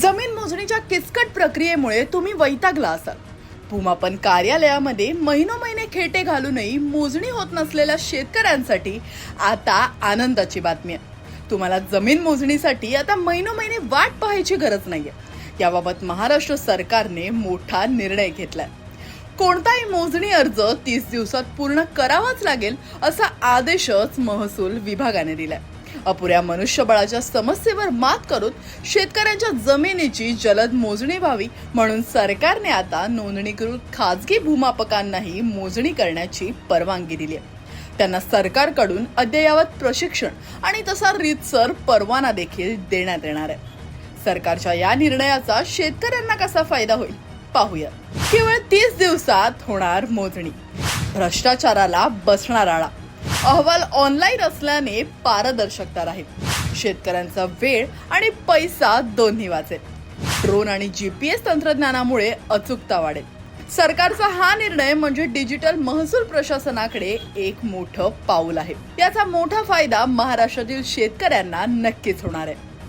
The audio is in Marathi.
जमीन मोजणीच्या किचकट प्रक्रियेमुळे तुम्ही वैतागला असाल. भूमापन कार्यालयामध्ये महिनो महिने खेटे घालूनही मोजणी होत नसलेल्या शेतकऱ्यांसाठी आता आनंदाची बातमी आहे. तुम्हाला जमीन मोजणीसाठी आता महिनो महिने वाट पाहायची गरज नाहीये. याबाबत महाराष्ट्र सरकारने मोठा निर्णय घेतलाय. कोणताही मोजणी अर्ज तीस दिवसात पूर्ण करावाच लागेल असा आदेशच महसूल विभागाने दिलाय. अपुऱ्या मनुष्यबळाच्या समस्येवर मात करून शेतकऱ्यांच्या जमिनीची जलद मोजणी व्हावी म्हणून सरकारने आता नोंदणीकृत खाजगी भूमापकांनाही मोजणी करण्याची परवानगी दिली आहे. त्यांना सरकारकडून अद्ययावत प्रशिक्षण आणि तसा रीतसर परवाना देखील देण्यात येणार आहे. सरकारच्या या निर्णयाचा शेतकऱ्यांना कसा फायदा होईल? पाहूया. केवळ तीस दिवसात होणार मोजणी. भ्रष्टाचाराला बसणार आळा. अहवाल ऑनलाईन असल्याने पारदर्शकता राहील. शेतकऱ्यांचा वेळ आणि पैसा दोन्ही वाचेल. ड्रोन आणि जीपीएस तंत्रज्ञानामुळे अचूकता वाढेल. सरकारचा हा निर्णय म्हणजे डिजिटल महसूल प्रशासनाकडे एक मोठं पाऊल आहे. याचा मोठा फायदा महाराष्ट्रातील शेतकऱ्यांना नक्कीच होणार आहे.